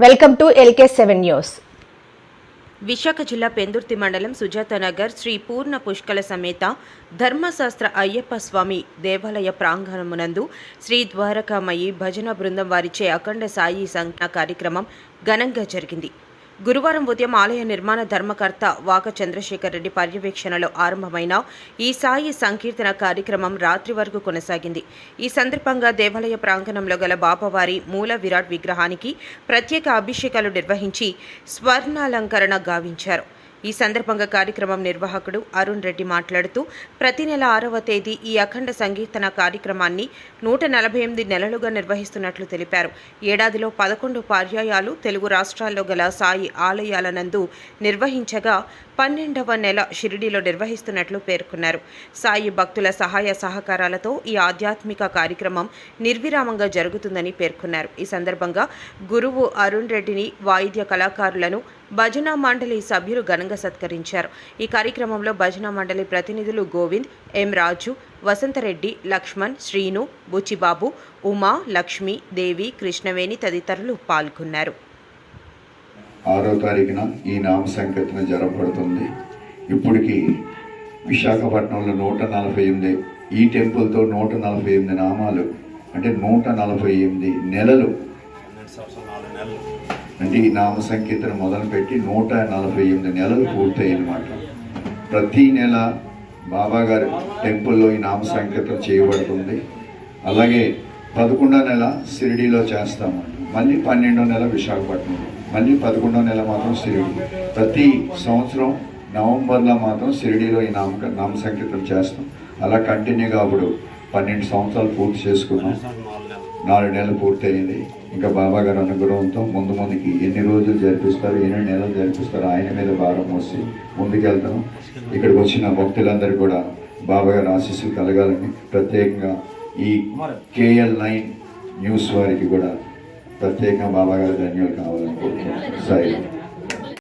Welcome to LK seven news. Visakha జిల్లా పెందుర్తి మండలం సుజాతనగర్ శ్రీ పూర్ణ పుష్కల సమేత ధర్మశాస్త్ర అయ్యప్ప స్వామి దేవాలయ ప్రాంగణమునందు శ్రీ ద్వారకామయి భజన బృందం వారిచే అఖండ సాయి సంజ్ఞ కార్యక్రమం ఘనంగా జరిగింది. గురువారం ఉదయం ఆలయ నిర్మాణ ధర్మకర్త వాక చంద్రశేఖర్ రెడ్డి పర్యవేక్షణలో ఆరంభమైన ఈ సాయి సంకీర్తన కార్యక్రమం రాత్రి వరకు కొనసాగింది. ఈ సందర్భంగా దేవాలయ ప్రాంగణంలో గల బాబావారి మూల విరాట్ విగ్రహానికి ప్రత్యేక అభిషేకాలు నిర్వహించి స్వర్ణాలంకరణ గావించారు. ఈ సందర్భంగా కార్యక్రమం నిర్వాహకుడు అరుణ్ రెడ్డి మాట్లాడుతూ ప్రతి నెల ఆరవ తేదీ ఈ అఖండ సంగీతన కార్యక్రమాన్ని నూట నలభై ఎనిమిది నెలలుగా నిర్వహిస్తున్నట్లు తెలిపారు. ఏడాదిలో పదకొండు పర్యాయాలు తెలుగు రాష్ట్రాల్లో గల సాయి ఆలయాలనందు నిర్వహించగా పన్నెండవ నెల షిరిడీలో నిర్వహిస్తున్నట్లు పేర్కొన్నారు. సాయి భక్తుల సహాయ సహకారాలతో ఈ ఆధ్యాత్మిక కార్యక్రమం నిర్విరామంగా జరుగుతుందని పేర్కొన్నారు. ఈ సందర్భంగా గురువు అరుణ్ రెడ్డిని వాయిద్య కళాకారులను భజన మండలి సభ్యులు ఘనంగా సత్కరించారు. ఈ కార్యక్రమంలో భజన మండలి ప్రతినిధులు గోవింద్ ఎం రాజు వసంతరెడ్డి లక్ష్మణ్ శ్రీను బుచ్చిబాబు ఉమా లక్ష్మి దేవి కృష్ణవేణి తదితరులు పాల్గొన్నారు. ఆరో తారీఖున ఈ నామ సంకీర్తన జరపబడుతుంది. ఇప్పటికి విశాఖపట్నంలో నూట నలభై ఎనిమిది ఈ టెంపుల్తో నూట నలభై ఎనిమిది నామాలు అంటే నూట నలభై ఎనిమిది నెలలు. అంటే ఈ నామ సంకీర్తన మొదలుపెట్టి నూట నలభై ఎనిమిది నెలలు పూర్తయ్యాయి అన్నమాట ప్రతి నెల బాబా గారి టెంపుల్లో ఈ నామ సంకీర్తన చేయబడుతుంది. అలాగే పదకొండో నెల షిరిడీలో చేస్తాము. మళ్ళీ పన్నెండో నెల విశాఖపట్నంలో మళ్ళీ పదకొండో నెల మాత్రం షిరిడి. ప్రతి సంవత్సరం నవంబర్లో మాత్రం షిరిడీలో ఈ నామ నామ సంకీర్తన చేస్తాం. అలా కంటిన్యూగా అప్పుడు పన్నెండు సంవత్సరాలు పూర్తి చేసుకున్నాం. నాలుగు నెలలు పూర్తయింది. ఇంకా బాబా గారి అనుగ్రహంతో ముందు ముందుకి ఎన్ని రోజులు జరిపిస్తారు ఎన్ని నెలలు జరిపిస్తారు ఆయన మీద భారం మోసి ముందుకెళ్తాం. ఇక్కడికి వచ్చిన భక్తులందరూ కూడా బాబా గారి ఆశీస్సులు కలగాలని ప్రత్యేకంగా ఈ కేఎల్ నైన్ న్యూస్ వారికి కూడా ప్రత్యేకంగా బాబా గారి ధన్యులు కావాలని కోరుకుంటున్నాను సరే